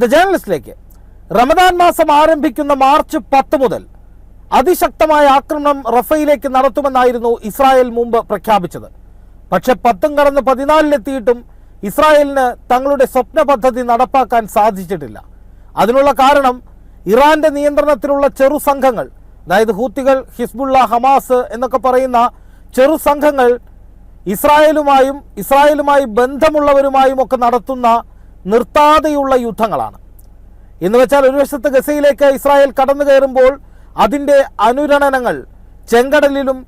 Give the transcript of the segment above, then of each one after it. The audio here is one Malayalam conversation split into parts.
ദ ജേണലിസ്റ്റിലേക്ക്. റമദാൻ മാസം ആരംഭിക്കുന്ന മാർച്ച് പത്ത് മുതൽ അതിശക്തമായ ആക്രമണം റഫയിലേക്ക് നടത്തുമെന്നായിരുന്നു ഇസ്രായേൽ മുമ്പ് പ്രഖ്യാപിച്ചത്. പക്ഷെ പത്തും കടന്ന് പതിനാലിലെത്തിയിട്ടും ഇസ്രായേലിന് തങ്ങളുടെ സ്വപ്ന പദ്ധതി നടപ്പാക്കാൻ സാധിച്ചിട്ടില്ല. അതിനുള്ള കാരണം ഇറാന്റെ നിയന്ത്രണത്തിലുള്ള ചെറു സംഘങ്ങൾ അതായത് ഹൂത്തികൾ ഹിസ്ബുള്ള ഹമാസ് എന്നൊക്കെ പറയുന്ന ചെറു സംഘങ്ങൾ ഇസ്രായേലുമായും ഇസ്രായേലുമായി ബന്ധമുള്ളവരുമായും ഒക്കെ നടത്തുന്ന നിർത്താതെയുള്ള യുദ്ധങ്ങളാണ്. എന്ന് വെച്ചാൽ ഒരു വശത്ത് ഗസയിലേക്ക് ഇസ്രായേൽ കടന്നു കയറുമ്പോൾ അതിന്റെ അനുരണനങ്ങൾ ചെങ്കടലിലും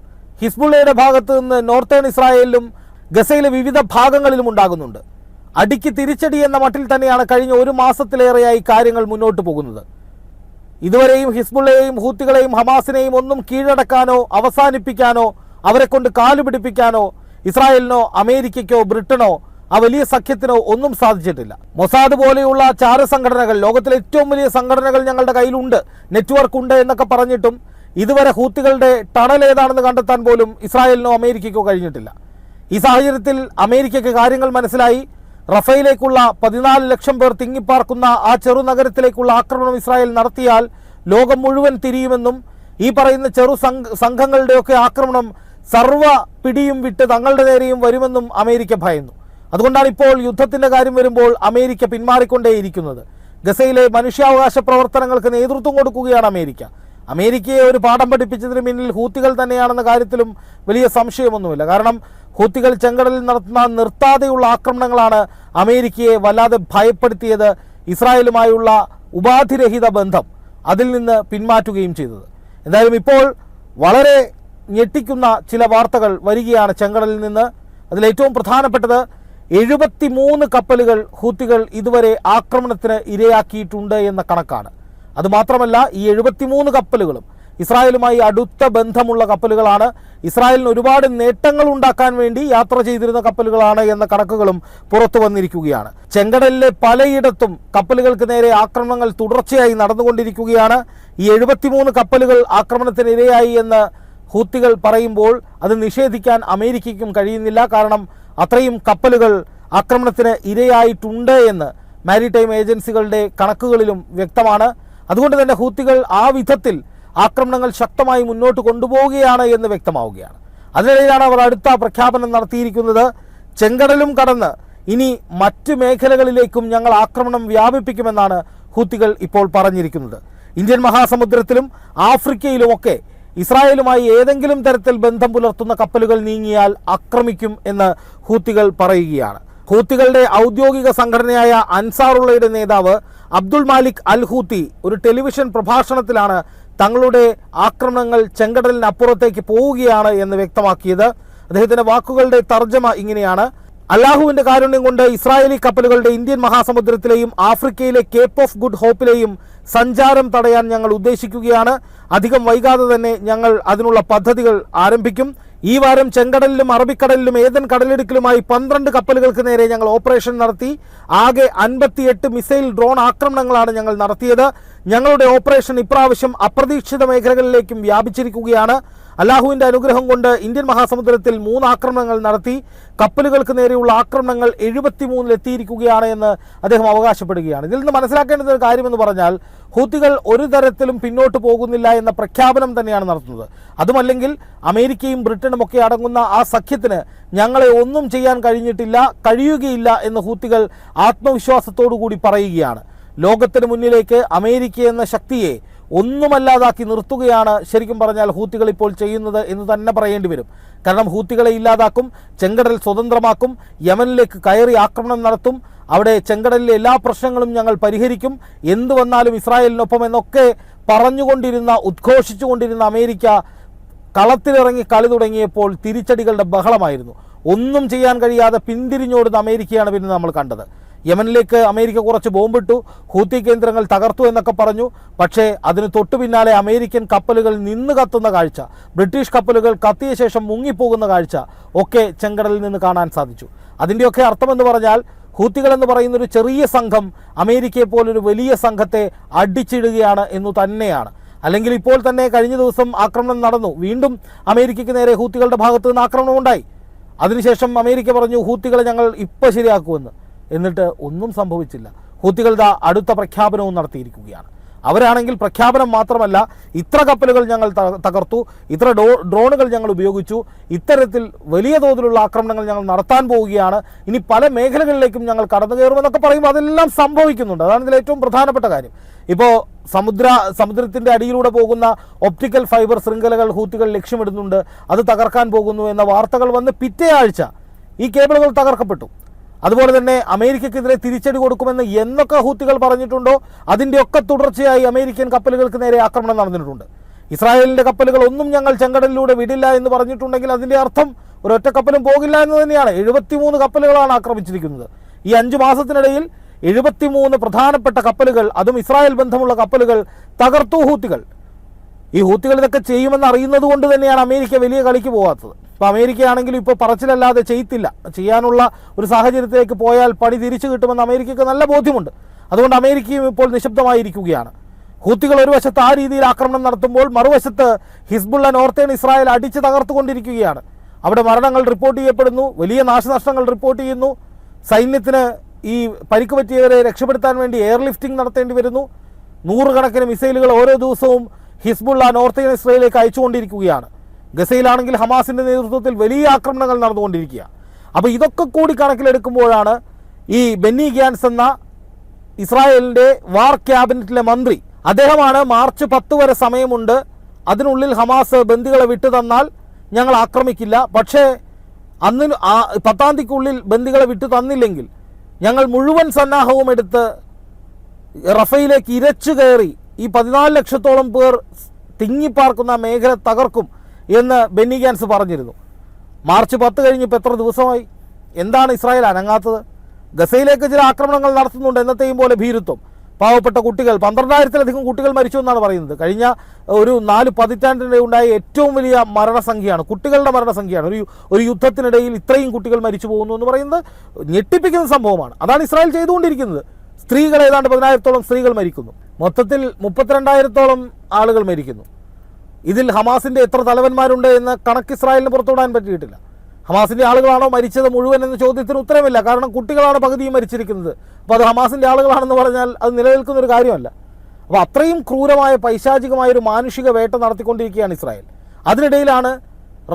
ഹിസ്ബുള്ളയുടെ ഭാഗത്ത് നിന്ന് നോർത്തേൺ ഇസ്രായേലിലും ഗസയിലെ വിവിധ ഭാഗങ്ങളിലും ഉണ്ടാകുന്നുണ്ട്. അടിക്ക് തിരിച്ചടി എന്ന മട്ടിൽ തന്നെയാണ് കഴിഞ്ഞ ഒരു മാസത്തിലേറെയായി കാര്യങ്ങൾ മുന്നോട്ട് പോകുന്നത്. ഇതുവരെയും ഹിസ്ബുള്ളയെയും ഹൂത്തികളെയും ഹമാസിനെയും ഒന്നും കീഴടക്കാനോ അവസാനിപ്പിക്കാനോ അവരെ കൊണ്ട് കാലുപിടിപ്പിക്കാനോ ഇസ്രായേലിനോ അമേരിക്കയ്ക്കോ ബ്രിട്ടനോ ആ വലിയ സഖ്യത്തിന് ഒന്നും സാധിച്ചിട്ടില്ല. മൊസാദ് പോലെയുള്ള ചാര സംഘടനകൾ ലോകത്തിലെ ഏറ്റവും വലിയ സംഘടനകൾ ഞങ്ങളുടെ കയ്യിലുണ്ട്. നെറ്റ്വർക്ക് ഉണ്ട് എന്നൊക്കെ പറഞ്ഞിട്ടും ഇതുവരെ ഹൂത്തികളുടെ ടണൽ ഏതാണെന്ന് കണ്ടെത്താൻ പോലും ഇസ്രായേലിനോ അമേരിക്കയ്ക്കോ കഴിഞ്ഞിട്ടില്ല. ഈ സാഹചര്യത്തിൽ അമേരിക്കയ്ക്ക് കാര്യങ്ങൾ മനസ്സിലായി. റഫയിലേക്കുള്ള പതിനാല് ലക്ഷം പേർ തിങ്ങിപ്പാർക്കുന്ന ആ ചെറുനഗരത്തിലേക്കുള്ള ആക്രമണം ഇസ്രായേൽ നടത്തിയാൽ ലോകം മുഴുവൻ തിരിയുമെന്നും ഈ പറയുന്ന ചെറു സംഘങ്ങളുടെയൊക്കെ ആക്രമണം സർവ പിടിയും വിട്ട് തങ്ങളുടെ നേരെയും വരുമെന്നും അമേരിക്ക ഭയന്നു. അതുകൊണ്ടാണ് ഇപ്പോൾ യുദ്ധത്തിന്റെ കാര്യം വരുമ്പോൾ അമേരിക്ക പിന്മാറിക്കൊണ്ടേയിരിക്കുന്നത്. ഗസയിലെ മനുഷ്യാവകാശ പ്രവർത്തനങ്ങൾക്ക് നേതൃത്വം കൊടുക്കുകയാണ് അമേരിക്ക. അമേരിക്കയെ ഒരു പാഠം പഠിപ്പിച്ചതിന് പിന്നിൽ ഹൂത്തികൾ തന്നെയാണെന്ന കാര്യത്തിലും വലിയ സംശയമൊന്നുമില്ല. കാരണം ഹൂത്തികൾ ചെങ്കടലിൽ നടത്തുന്ന നിർത്താതെയുള്ള ആക്രമണങ്ങളാണ് അമേരിക്കയെ വല്ലാതെ ഭയപ്പെടുത്തിയത് ഇസ്രായേലുമായുള്ള ഉപാധിരഹിത ബന്ധം അതിൽ നിന്ന് പിന്മാറ്റുകയും ചെയ്തത്. എന്തായാലും ഇപ്പോൾ വളരെ ഞെട്ടിക്കുന്ന ചില വാർത്തകൾ വരികയാണ് ചെങ്കടലിൽ നിന്ന്. അതിലേറ്റവും പ്രധാനപ്പെട്ടത് എഴുപത്തി മൂന്ന് കപ്പലുകൾ ഹൂത്തികൾ ഇതുവരെ ആക്രമണത്തിന് ഇരയാക്കിയിട്ടുണ്ട് എന്ന കണക്കാണ്. അതുമാത്രമല്ല ഈ എഴുപത്തിമൂന്ന് കപ്പലുകളും ഇസ്രായേലുമായി അടുത്ത ബന്ധമുള്ള കപ്പലുകളാണ്. ഇസ്രായേലിന് ഒരുപാട് നേട്ടങ്ങൾ ഉണ്ടാക്കാൻ വേണ്ടി യാത്ര ചെയ്തിരുന്ന കപ്പലുകളാണ് എന്ന കണക്കുകളും പുറത്തു വന്നിരിക്കുകയാണ്. ചെങ്കടലിലെ പലയിടത്തും കപ്പലുകൾക്ക് നേരെ ആക്രമണങ്ങൾ തുടർച്ചയായി നടന്നുകൊണ്ടിരിക്കുകയാണ്. ഈ എഴുപത്തിമൂന്ന് കപ്പലുകൾ ആക്രമണത്തിനിരയായി എന്ന് ഹൂത്തികൾ പറയുമ്പോൾ അത് നിഷേധിക്കാൻ അമേരിക്കയ്ക്കും കഴിയുന്നില്ല. കാരണം അത്രയും കപ്പലുകൾ ആക്രമണത്തിന് ഇരയായിട്ടുണ്ട് എന്ന് മാരിടൈം ഏജൻസികളുടെ കണക്കുകളിലും വ്യക്തമാണ്. അതുകൊണ്ട് തന്നെ ഹൂത്തികൾ ആ വിധത്തിൽ ആക്രമണങ്ങൾ ശക്തമായി മുന്നോട്ട് കൊണ്ടുപോവുകയാണ് എന്ന് വ്യക്തമാവുകയാണ്. അതിനിടയിലാണ് അവർ അടുത്ത പ്രഖ്യാപനം നടത്തിയിരിക്കുന്നത്. ചെങ്കടലും കടന്ന് ഇനി മറ്റ് മേഖലകളിലേക്കും ഞങ്ങൾ ആക്രമണം വ്യാപിപ്പിക്കുമെന്നാണ് ഹൂത്തികൾ ഇപ്പോൾ പറഞ്ഞിരിക്കുന്നത്. ഇന്ത്യൻ മഹാസമുദ്രത്തിലും ആഫ്രിക്കയിലുമൊക്കെ ഇസ്രായേലുമായി ഏതെങ്കിലും തരത്തിൽ ബന്ധം പുലർത്തുന്ന കപ്പലുകൾ നീങ്ങിയാൽ ആക്രമിക്കും എന്ന് ഹൂത്തികൾ പറയുകയാണ്. ഹൂത്തികളുടെ ഔദ്യോഗിക സംഘടനയായ അൻസാറുള്ളയുടെ നേതാവ് അബ്ദുൾ മാലിക് അൽ ഹൂത്തി ഒരു ടെലിവിഷൻ പ്രഭാഷണത്തിലാണ് തങ്ങളുടെ ആക്രമണങ്ങൾ ചെങ്കടലിനപ്പുറത്തേക്ക് പോവുകയാണ് എന്ന് വ്യക്തമാക്കിയത്. അദ്ദേഹത്തിന്റെ വാക്കുകളുടെ തർജമ ഇങ്ങനെയാണ്. അല്ലാഹുവിന്റെ കാരുണ്യം കൊണ്ട് ഇസ്രായേലി കപ്പലുകളുടെ ഇന്ത്യൻ മഹാസമുദ്രത്തിലെയും ആഫ്രിക്കയിലെ കേപ്പ് ഓഫ് ഗുഡ് ഹോപ്പിലെയും സഞ്ചാരം തടയാൻ ഞങ്ങൾ ഉദ്ദേശിക്കുകയാണ്. അധികം വൈകാതെ തന്നെ ഞങ്ങൾ അതിനുള്ള പദ്ധതികൾ ആരംഭിക്കും. ഈ വാരം ചെങ്കടലിലും അറബിക്കടലിലും ഏതൻ കടലിടുക്കിലുമായി പന്ത്രണ്ട് കപ്പലുകൾക്ക് നേരെ ഞങ്ങൾ ഓപ്പറേഷൻ നടത്തി. ആകെ അൻപത്തിയെട്ട് മിസൈൽ ഡ്രോൺ ആക്രമണങ്ങളാണ് ഞങ്ങൾ നടത്തിയത്. ഞങ്ങളുടെ ഓപ്പറേഷൻ ഇപ്രാവശ്യം അപ്രതീക്ഷിത മേഖലകളിലേക്കും വ്യാപിച്ചിരിക്കുകയാണ്. അല്ലാഹുവിന്റെ അനുഗ്രഹം കൊണ്ട് ഇന്ത്യൻ മഹാസമുദ്രത്തിൽ മൂന്ന് ആക്രമണങ്ങൾ നടത്തി കപ്പലുകൾക്ക് നേരെയുള്ള ആക്രമണങ്ങൾ എഴുപത്തിമൂന്നിലെത്തിയിരിക്കുകയാണ് എന്ന് അദ്ദേഹം അവകാശപ്പെടുകയാണ്. ഇതിൽ നിന്ന് മനസ്സിലാക്കേണ്ടത് ഒരു കാര്യമെന്ന് പറഞ്ഞാൽ ഹൂത്തികൾ ഒരു തരത്തിലും പിന്നോട്ട് പോകുന്നില്ല എന്ന പ്രഖ്യാപനം തന്നെയാണ് നടത്തുന്നത്. അതുമല്ലെങ്കിൽ അമേരിക്കയും ബ്രിട്ടനും ഒക്കെ അടങ്ങുന്ന ആ സഖ്യത്തിന് ഞങ്ങളെ ഒന്നും ചെയ്യാൻ കഴിഞ്ഞിട്ടില്ല കഴിയുകയില്ല എന്ന് ഹൂത്തികൾ ആത്മവിശ്വാസത്തോടു കൂടി പറയുകയാണ്. ലോകത്തിന് മുന്നിലേക്ക് അമേരിക്ക എന്ന ശക്തിയെ ഒന്നുമല്ലാതാക്കി നിർത്തുകയാണ് ശരിക്കും പറഞ്ഞാൽ ഹൂത്തികൾ ഇപ്പോൾ ചെയ്യുന്നത് എന്ന് തന്നെ പറയേണ്ടി വരും. കാരണം ഹൂത്തികളെ ഇല്ലാതാക്കും ചെങ്കടൽ സ്വതന്ത്രമാക്കും യമനിലേക്ക് കയറി ആക്രമണം നടത്തും അവിടെ ചെങ്കടലിലെ എല്ലാ പ്രശ്നങ്ങളും ഞങ്ങൾ പരിഹരിക്കും. എന്തു വന്നാലും ഇസ്രായേലിനൊപ്പം എന്നൊക്കെ പറഞ്ഞുകൊണ്ടിരുന്ന ഉദ്ഘോഷിച്ചുകൊണ്ടിരുന്ന അമേരിക്ക കളത്തിലിറങ്ങി കളി തുടങ്ങിയപ്പോൾ തിരിച്ചടികളുടെ ബഹളമായിരുന്നു. ഒന്നും ചെയ്യാൻ കഴിയാതെ പിന്തിരിഞ്ഞോടുന്ന അമേരിക്കയാണ് പിന്നെ നമ്മൾ കണ്ടത്. യമനിലേക്ക് അമേരിക്ക കുറച്ച് ബോംബിട്ടു ഹൂത്തി കേന്ദ്രങ്ങൾ തകർത്തു എന്നൊക്കെ പറഞ്ഞു. പക്ഷേ അതിന് തൊട്ടു പിന്നാലെ അമേരിക്കൻ കപ്പലുകൾ നിന്ന് കത്തുന്ന കാഴ്ച ബ്രിട്ടീഷ് കപ്പലുകൾ കത്തിയ ശേഷം മുങ്ങിപ്പോകുന്ന കാഴ്ച ഒക്കെ ചെങ്കടലിൽ നിന്ന് കാണാൻ സാധിച്ചു. അതിന്റെയൊക്കെ അർത്ഥമെന്ന് പറഞ്ഞാൽ ഹൂത്തികൾ എന്ന് പറയുന്ന ഒരു ചെറിയ സംഘം അമേരിക്കയെ പോലൊരു വലിയ സംഘത്തെ അടിച്ചിടുകയാണ് എന്നു തന്നെയാണ്. അല്ലെങ്കിൽ ഇപ്പോൾ തന്നെ കഴിഞ്ഞ ദിവസം ആക്രമണം നടന്നു. വീണ്ടും അമേരിക്കയ്ക്ക് നേരെ ഹൂത്തികളുടെ ഭാഗത്ത് നിന്ന് ആക്രമണം ഉണ്ടായി. അതിനുശേഷം അമേരിക്ക പറഞ്ഞു ഹൂത്തികളെ ഞങ്ങൾ ഇപ്പം ശരിയാക്കുമെന്ന്. എന്നിട്ട് ഒന്നും സംഭവിച്ചില്ല. ഹൂത്തികളുടെ അടുത്ത പ്രഖ്യാപനവും നടത്തിയിരിക്കുകയാണ്. അവരാണെങ്കിൽ പ്രഖ്യാപനം മാത്രമല്ല ഇത്ര കപ്പലുകൾ ഞങ്ങൾ തകർത്തു ഇത്ര ഡോ ഡ്രോണുകൾ ഞങ്ങൾ ഉപയോഗിച്ചു ഇത്തരത്തിൽ വലിയ തോതിലുള്ള ആക്രമണങ്ങൾ ഞങ്ങൾ നടത്താൻ പോവുകയാണ്. ഇനി പല മേഖലകളിലേക്കും ഞങ്ങൾ കടന്നു കയറുമെന്നൊക്കെ പറയുമ്പോൾ അതെല്ലാം സംഭവിക്കുന്നുണ്ട്. അതാണ് ഇതിൽ ഏറ്റവും പ്രധാനപ്പെട്ട കാര്യം. ഇപ്പോൾ സമുദ്ര സമുദ്രത്തിന്റെ അടിയിലൂടെ പോകുന്ന ഒപ്റ്റിക്കൽ ഫൈബർ ശൃംഖലകൾ ഹൂത്തികൾ ലക്ഷ്യമിടുന്നുണ്ട്. അത് തകർക്കാൻ പോകുന്നു എന്ന വാർത്തകൾ വന്ന് പിറ്റേ ആഴ്ച ഈ കേബിളുകൾ തകർക്കപ്പെട്ടു. അതുപോലെ തന്നെ അമേരിക്കക്കെതിരെ തിരിച്ചടി കൊടുക്കുമെന്ന് എന്നൊക്കെ ഹൂത്തികൾ പറഞ്ഞിട്ടുണ്ടോ? അതിന്റെയൊക്കെ തുടർച്ചയായി അമേരിക്കൻ കപ്പലുകൾക്ക് നേരെ ആക്രമണം നടന്നിട്ടുണ്ട്. ഇസ്രായേലിന്റെ കപ്പലുകൾ ഒന്നും ഞങ്ങൾ ചെങ്കടലിലൂടെ വിടില്ല എന്ന് പറഞ്ഞിട്ടുണ്ടെങ്കിൽ അതിന്റെ അർത്ഥം ഒരു ഒറ്റ കപ്പലും പോകില്ല എന്ന് തന്നെയാണ്. എഴുപത്തിമൂന്ന് കപ്പലുകളാണ് ആക്രമിച്ചിരിക്കുന്നത്. ഈ അഞ്ചു മാസത്തിനിടയിൽ എഴുപത്തിമൂന്ന് പ്രധാനപ്പെട്ട കപ്പലുകൾ അതും ഇസ്രായേൽ ബന്ധമുള്ള കപ്പലുകൾ തകർത്തു ഹൂത്തികൾ. ഈ ഹൂത്തികൾ ഇതൊക്കെ ചെയ്യുമെന്ന് അറിയുന്നത് കൊണ്ട് തന്നെയാണ് അമേരിക്ക വലിയ കളിക്ക് പോകാത്തത് ഇപ്പോൾ അമേരിക്കയാണെങ്കിലും ഇപ്പോൾ പറച്ചിലല്ലാതെ ചെയ്യത്തില്ല. ചെയ്യാനുള്ള ഒരു സാഹചര്യത്തിലേക്ക് പോയാൽ പണി തിരിച്ചു കിട്ടുമെന്ന് അമേരിക്കയ്ക്ക് നല്ല ബോധ്യമുണ്ട്. അതുകൊണ്ട് അമേരിക്കയും ഇപ്പോൾ നിശബ്ദമായിരിക്കുകയാണ്. ഹൂത്തികൾ ഒരു വശത്ത് ആ രീതിയിൽ ആക്രമണം നടത്തുമ്പോൾ മറുവശത്ത് ഹിസ്ബുള്ള നോർത്തേൺ ഇസ്രായേൽ അടിച്ച് തകർത്തുകൊണ്ടിരിക്കുകയാണ്. അവിടെ മരണങ്ങൾ റിപ്പോർട്ട് ചെയ്യപ്പെടുന്നു വലിയ നാശനഷ്ടങ്ങൾ റിപ്പോർട്ട് ചെയ്യുന്നു. സൈന്യത്തിന് ഈ പരിക്ക് പറ്റിയവരെ രക്ഷപ്പെടുത്താൻ വേണ്ടി എയർലിഫ്റ്റിംഗ് നടത്തേണ്ടി വരുന്നു. നൂറുകണക്കിന് മിസൈലുകൾ ഓരോ ദിവസവും ഹിസ്ബുള്ള നോർത്ത് ഇസ്രയേലിലേക്ക് അയച്ചുകൊണ്ടിരിക്കുകയാണ്. ഗസയിലാണെങ്കിൽ ഹമാസിന്റെ നേതൃത്വത്തിൽ വലിയ ആക്രമണങ്ങൾ നടന്നുകൊണ്ടിരിക്കുക. അപ്പോൾ ഇതൊക്കെ കൂടി കണക്കിലെടുക്കുമ്പോഴാണ് ഈ ബെന്നി ഗ്യാൻസ് എന്ന ഇസ്രായേലിന്റെ വാർ ക്യാബിനറ്റിലെ മന്ത്രി അദ്ദേഹമാണ് മാർച്ച് പത്ത് വരെ സമയമുണ്ട്. അതിനുള്ളിൽ ഹമാസ് ബന്ദികളെ വിട്ടു തന്നാൽ ഞങ്ങൾ ആക്രമിക്കില്ല. പക്ഷേ അന്നിന് പത്താം തീയതിക്കുള്ളിൽ ബന്ദികളെ വിട്ടു തന്നില്ലെങ്കിൽ ഞങ്ങൾ മുഴുവൻ സന്നാഹവും എടുത്ത് റഫയിലേക്ക് ഇരച്ചു കയറി ഈ പതിനാല് ലക്ഷത്തോളം പേർ തിങ്ങിപ്പാർക്കുന്ന മേഖല തകർക്കും എന്ന് ബെന്നി ഗാൻസ് പറഞ്ഞിരുന്നു. മാർച്ച് പത്ത് കഴിഞ്ഞിപ്പോൾ എത്ര ദിവസമായി? എന്താണ് ഇസ്രായേൽ അനങ്ങാത്തത്? ഗസയിലേക്ക് ചില ആക്രമണങ്ങൾ നടത്തുന്നുണ്ട് എന്നത്തെയും പോലെ ഭീരുത്വം. പാവപ്പെട്ട കുട്ടികൾ പന്ത്രണ്ടായിരത്തിലധികം കുട്ടികൾ മരിച്ചു എന്നാണ് പറയുന്നത്. കഴിഞ്ഞ ഒരു നാല് പതിറ്റാണ്ടിനിടെ ഉണ്ടായ ഏറ്റവും വലിയ മരണസംഖ്യയാണ് കുട്ടികളുടെ മരണസംഖ്യയാണ്. ഒരു ഒരു യുദ്ധത്തിനിടയിൽ ഇത്രയും കുട്ടികൾ മരിച്ചു പോകുന്നു എന്ന് പറയുന്നത് ഞെട്ടിപ്പിക്കുന്ന സംഭവമാണ്. അതാണ് ഇസ്രായേൽ ചെയ്തുകൊണ്ടിരിക്കുന്നത്. സ്ത്രീകൾ ഏതാണ്ട് പതിനായിരത്തോളം സ്ത്രീകൾ മരിക്കുന്നു. മൊത്തത്തിൽ മുപ്പത്തിരണ്ടായിരത്തോളം ആളുകൾ മരിക്കുന്നു. ഇതിൽ ഹമാസിന്റെ എത്ര തലവന്മാരുണ്ട് എന്ന കണക്ക് ഇസ്രായേലിന് പുറത്തുവിടാൻ പറ്റിയിട്ടില്ല. ഹമാസിന്റെ ആളുകളാണോ മരിച്ചത് മുഴുവൻ എന്ന ചോദ്യത്തിന് ഉത്തരമില്ല. കാരണം കുട്ടികളാണ് പകുതിയും മരിച്ചിരിക്കുന്നത്. അപ്പോൾ അത് ഹമാസിന്റെ ആളുകളാണെന്ന് പറഞ്ഞാൽ അത് നിലനിൽക്കുന്ന ഒരു കാര്യമല്ല. അപ്പോൾ അത്രയും ക്രൂരമായ പൈശാചികമായ ഒരു മാനുഷിക വേട്ട നടത്തിക്കൊണ്ടിരിക്കുകയാണ് ഇസ്രായേൽ. അതിനിടയിലാണ്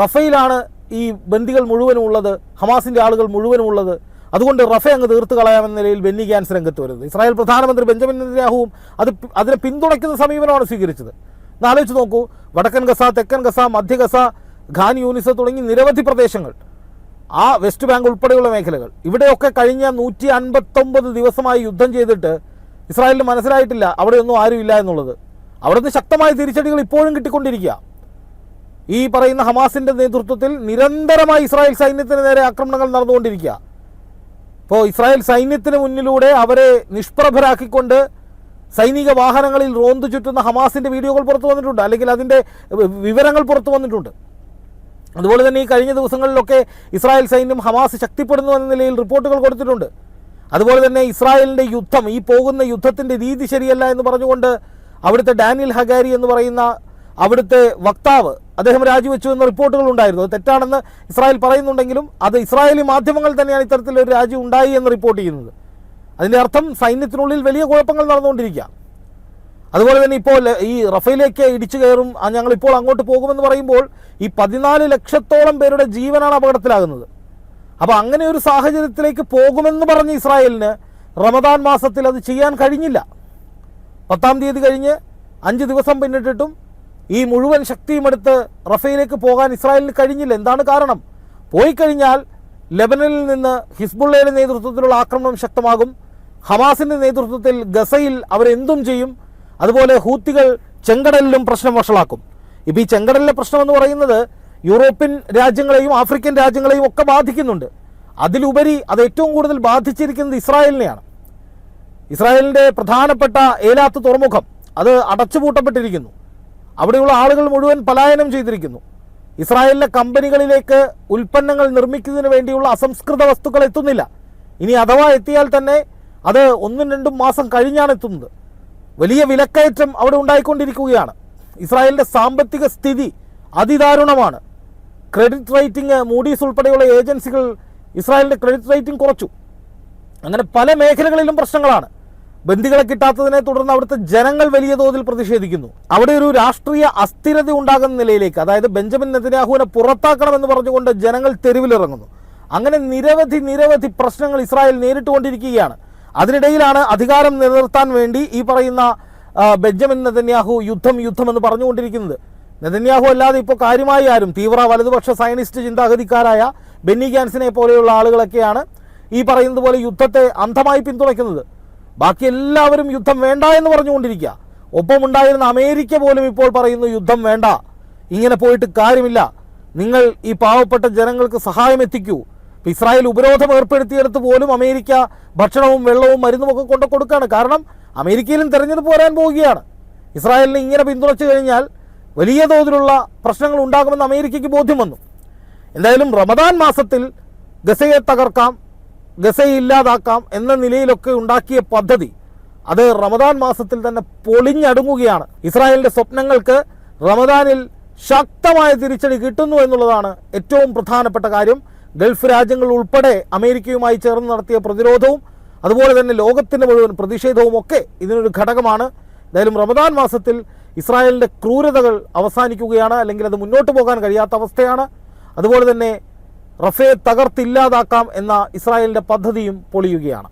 റഫയിലാണ് ഈ ബന്ദികൾ മുഴുവനും ഉള്ളത് ഹമാസിന്റെ ആളുകൾ മുഴുവനും ഉള്ളത് അതുകൊണ്ട് റഫേ അങ്ങ് തീർത്ത് കളയാമെന്ന നിലയിൽ ബെന്നി ഗ്യാൻസ് രംഗത്ത് വരുന്നത്. ഇസ്രായേൽ പ്രധാനമന്ത്രി ബെഞ്ചമിൻ നെതന്യാഹുവും അത് അതിനെ പിന്തുണയ്ക്കുന്ന സമീപനമാണ് സ്വീകരിച്ചത്. ഒന്ന് ആലോചിച്ച് നോക്കൂ. വടക്കൻ ഗസ തെക്കൻ ഗസ മധ്യ ഗസ ഖാൻ യൂനിസ തുടങ്ങി നിരവധി പ്രദേശങ്ങൾ. ആ വെസ്റ്റ് ബാങ്ക് ഉൾപ്പെടെയുള്ള മേഖലകൾ. ഇവിടെയൊക്കെ കഴിഞ്ഞ നൂറ്റി അൻപത്തൊമ്പത് ദിവസമായി യുദ്ധം ചെയ്തിട്ട് ഇസ്രായേലിന് മനസ്സിലായിട്ടില്ല. അവിടെയൊന്നും ആരുമില്ല എന്നുള്ളത്. അവിടുന്ന് ശക്തമായ തിരിച്ചടികൾ ഇപ്പോഴും കിട്ടിക്കൊണ്ടിരിക്കുക. ഈ പറയുന്ന ഹമാസിന്റെ നേതൃത്വത്തിൽ നിരന്തരമായി ഇസ്രായേൽ സൈന്യത്തിന് നേരെ ആക്രമണങ്ങൾ നടന്നുകൊണ്ടിരിക്കുക. ഇപ്പോൾ ഇസ്രായേൽ സൈന്യത്തിന് മുന്നിലൂടെ അവരെ നിഷ്പ്രഭരാക്കിക്കൊണ്ട് സൈനിക വാഹനങ്ങളിൽ റോന്തു ചുറ്റുന്ന ഹമാസിന്റെ വീഡിയോകൾ പുറത്തു വന്നിട്ടുണ്ട് അല്ലെങ്കിൽ അതിന്റെ വിവരങ്ങൾ പുറത്തു വന്നിട്ടുണ്ട്. അതുപോലെ തന്നെ ഈ കഴിഞ്ഞ ദിവസങ്ങളിലൊക്കെ ഇസ്രായേൽ സൈന്യം ഹമാസ് ശക്തിപ്പെടുന്നു എന്ന നിലയിൽ റിപ്പോർട്ടുകൾ കൊടുത്തിട്ടുണ്ട്. അതുപോലെ തന്നെ ഇസ്രായേലിന്റെ യുദ്ധം ഈ പോകുന്ന യുദ്ധത്തിന്റെ രീതി ശരിയല്ല എന്ന് പറഞ്ഞുകൊണ്ട് അവിടുത്തെ ഡാനിയൽ ഹഗാരി എന്ന് പറയുന്ന അവിടുത്തെ വക്താവ് അദ്ദേഹം രാജിവെച്ചു എന്ന റിപ്പോർട്ടുകൾ ഉണ്ടായിരുന്നു. തെറ്റാണെന്ന് ഇസ്രായേൽ പറയുന്നുണ്ടെങ്കിലും അത് ഇസ്രായേലി മാധ്യമങ്ങൾ തന്നെയാണ് ഇത്തരത്തിലൊരു രാജി ഉണ്ടായി എന്ന് റിപ്പോർട്ട് ചെയ്യുന്നത്. അതിന്റെ അർത്ഥം സൈന്യത്തിനുള്ളിൽ വലിയ കുഴപ്പങ്ങൾ നടന്നുകൊണ്ടിരിക്കുക. അതുപോലെ തന്നെ ഇപ്പോൾ ഈ റഫയിലേക്ക് ഇടിച്ചു കയറും ഞങ്ങളിപ്പോൾ അങ്ങോട്ട് പോകുമെന്ന് പറയുമ്പോൾ ഈ പതിനാല് ലക്ഷത്തോളം പേരുടെ ജീവനാണ് അപകടത്തിലാകുന്നത്. അപ്പോൾ അങ്ങനെ ഒരു സാഹചര്യത്തിലേക്ക് പോകുമെന്ന് പറഞ്ഞ ഇസ്രായേലിന് റമദാൻ മാസത്തിൽ അത് ചെയ്യാൻ കഴിഞ്ഞില്ല. പത്താം തീയതി കഴിഞ്ഞ് അഞ്ച് ദിവസം പിന്നിട്ടിട്ടും ഈ മുഴുവൻ ശക്തിയും എടുത്ത് റഫയിലേക്ക് പോകാൻ ഇസ്രായേലിന് കഴിഞ്ഞില്ല. എന്താണ് കാരണം? പോയി കഴിഞ്ഞാൽ ലെബനനിൽ നിന്ന് ഹിസ്ബുള്ളയുടെ നേതൃത്വത്തിലുള്ള ആക്രമണം ശക്തമാകും. ഹമാസിന്റെ നേതൃത്വത്തിൽ ഗസയിൽ അവരെന്തും ചെയ്യും. അതുപോലെ ഹൂത്തികൾ ചെങ്കടലിലും പ്രശ്നം വഷളാക്കും. ഇപ്പം ഈ ചെങ്കടലിലെ പ്രശ്നം എന്ന് പറയുന്നത് യൂറോപ്യൻ രാജ്യങ്ങളെയും ആഫ്രിക്കൻ രാജ്യങ്ങളെയും ഒക്കെ ബാധിക്കുന്നുണ്ട്. അതിലുപരി അത് ഏറ്റവും കൂടുതൽ ബാധിച്ചിരിക്കുന്നത് ഇസ്രായേലിനെയാണ്. ഇസ്രായേലിന്റെ പ്രധാനപ്പെട്ട ഏലാത്ത് തുറമുഖം അത് അടച്ചുപൂട്ടപ്പെട്ടിരിക്കുന്നു. അവിടെയുള്ള ആളുകൾ മുഴുവൻ പലായനം ചെയ്തിരിക്കുന്നു. ഇസ്രായേലിലെ കമ്പനികളിലേക്ക് ഉൽപ്പന്നങ്ങൾ നിർമ്മിക്കുന്നതിന് വേണ്ടിയുള്ള അസംസ്കൃത വസ്തുക്കൾ എത്തുന്നില്ല. ഇനി അഥവാ എത്തിയാൽ തന്നെ അത് ഒന്നും രണ്ടും മാസം കഴിഞ്ഞാണ് എത്തുന്നത്. വലിയ വിലക്കയറ്റം അവിടെ ഉണ്ടായിക്കൊണ്ടിരിക്കുകയാണ്. ഇസ്രായേലിന്റെ സാമ്പത്തിക സ്ഥിതി അതിദാരുണമാണ്. ക്രെഡിറ്റ് റേറ്റിംഗ് മൂഡീസ് ഉൾപ്പെടെയുള്ള ഏജൻസികൾ ഇസ്രായേലിന്റെ ക്രെഡിറ്റ് റേറ്റിംഗ് കുറച്ചു. അങ്ങനെ പല മേഖലകളിലും പ്രശ്നങ്ങളാണ്. ബന്ദികളെ കിട്ടാത്തതിനെ തുടർന്ന് അവിടുത്തെ ജനങ്ങൾ വലിയ തോതിൽ പ്രതിഷേധിക്കുന്നു. അവിടെ ഒരു രാഷ്ട്രീയ അസ്ഥിരത ഉണ്ടാകുന്ന നിലയിലേക്ക് അതായത് ബെഞ്ചമിൻ നെതന്യാഹുവിനെ പുറത്താക്കണമെന്ന് പറഞ്ഞുകൊണ്ട് ജനങ്ങൾ തെരുവിലിറങ്ങുന്നു. അങ്ങനെ നിരവധി നിരവധി പ്രശ്നങ്ങൾ ഇസ്രായേൽ നേരിട്ടുകൊണ്ടിരിക്കുകയാണ്. അതിനിടയിലാണ് അധികാരം നിലനിർത്താൻ വേണ്ടി ഈ പറയുന്ന ബെഞ്ചമിൻ നെതന്യാഹു യുദ്ധം യുദ്ധം എന്ന് പറഞ്ഞുകൊണ്ടിരിക്കുന്നത്. നെതന്യാഹു അല്ലാതെ ഇപ്പോൾ കാര്യമായി ആരും തീവ്ര വലതുപക്ഷ സയനിസ്റ്റ് ചിന്താഗതിക്കാരായ ബെന്നി ഗാൻസിനെ പോലെയുള്ള ആളുകളൊക്കെയാണ് ഈ പറയുന്നത് പോലെ യുദ്ധത്തെ അന്ധമായി പിന്തുണയ്ക്കുന്നത്. ബാക്കി എല്ലാവരും യുദ്ധം വേണ്ട എന്ന് പറഞ്ഞുകൊണ്ടിരിക്കുക. ഒപ്പമുണ്ടായിരുന്ന അമേരിക്ക പോലും ഇപ്പോൾ പറയുന്നു യുദ്ധം വേണ്ട. ഇങ്ങനെ പോയിട്ട് കാര്യമില്ല. നിങ്ങൾ ഈ പാവപ്പെട്ട ജനങ്ങൾക്ക് സഹായം എത്തിക്കൂ. ഇസ്രായേൽ ഉപരോധം ഏർപ്പെടുത്തിയെടുത്ത് പോലും അമേരിക്ക ഭക്ഷണവും വെള്ളവും മരുന്നും ഒക്കെ കൊണ്ടു കൊടുക്കുകയാണ്. കാരണം അമേരിക്കയിലും തെരഞ്ഞെടുപ്പ് വരാൻ പോവുകയാണ്. ഇസ്രായേലിനെ ഇങ്ങനെ പിന്തുണച്ചു കഴിഞ്ഞാൽ വലിയ തോതിലുള്ള പ്രശ്നങ്ങൾ ഉണ്ടാകുമെന്ന് അമേരിക്കയ്ക്ക് ബോധ്യം വന്നു. എന്തായാലും റമദാൻ മാസത്തിൽ ഗസയെ തകർക്കാം. ഗസയെ ഇല്ലാതാക്കാം എന്ന നിലയിലൊക്കെ ഉണ്ടാക്കിയ പദ്ധതി അത് റമദാൻ മാസത്തിൽ തന്നെ പൊളിഞ്ഞടുങ്ങുകയാണ്. ഇസ്രായേലിന്റെ സ്വപ്നങ്ങൾക്ക് റമദാനിൽ ശക്തമായ തിരിച്ചടി കിട്ടുന്നു എന്നുള്ളതാണ് ഏറ്റവും പ്രധാനപ്പെട്ട കാര്യം. ഗൾഫ് രാജ്യങ്ങൾ ഉൾപ്പെടെ അമേരിക്കയുമായി ചേർന്ന് നടത്തിയ പ്രതിരോധവും അതുപോലെ തന്നെ ലോകത്തിന്റെ മുഴുവൻ പ്രതിഷേധവും ഒക്കെ ഇതിനൊരു ഘടകമാണ്. എന്തായാലും റമദാൻ മാസത്തിൽ ഇസ്രായേലിന്റെ ക്രൂരതകൾ അവസാനിക്കുകയാണ്. അല്ലെങ്കിൽ അത് മുന്നോട്ട് പോകാൻ കഴിയാത്ത അവസ്ഥയാണ്. അതുപോലെ തന്നെ റഫയെ തകർത്തില്ലാതാക്കാം എന്ന ഇസ്രായേലിന്റെ പദ്ധതിയും പൊളിയുകയാണ്.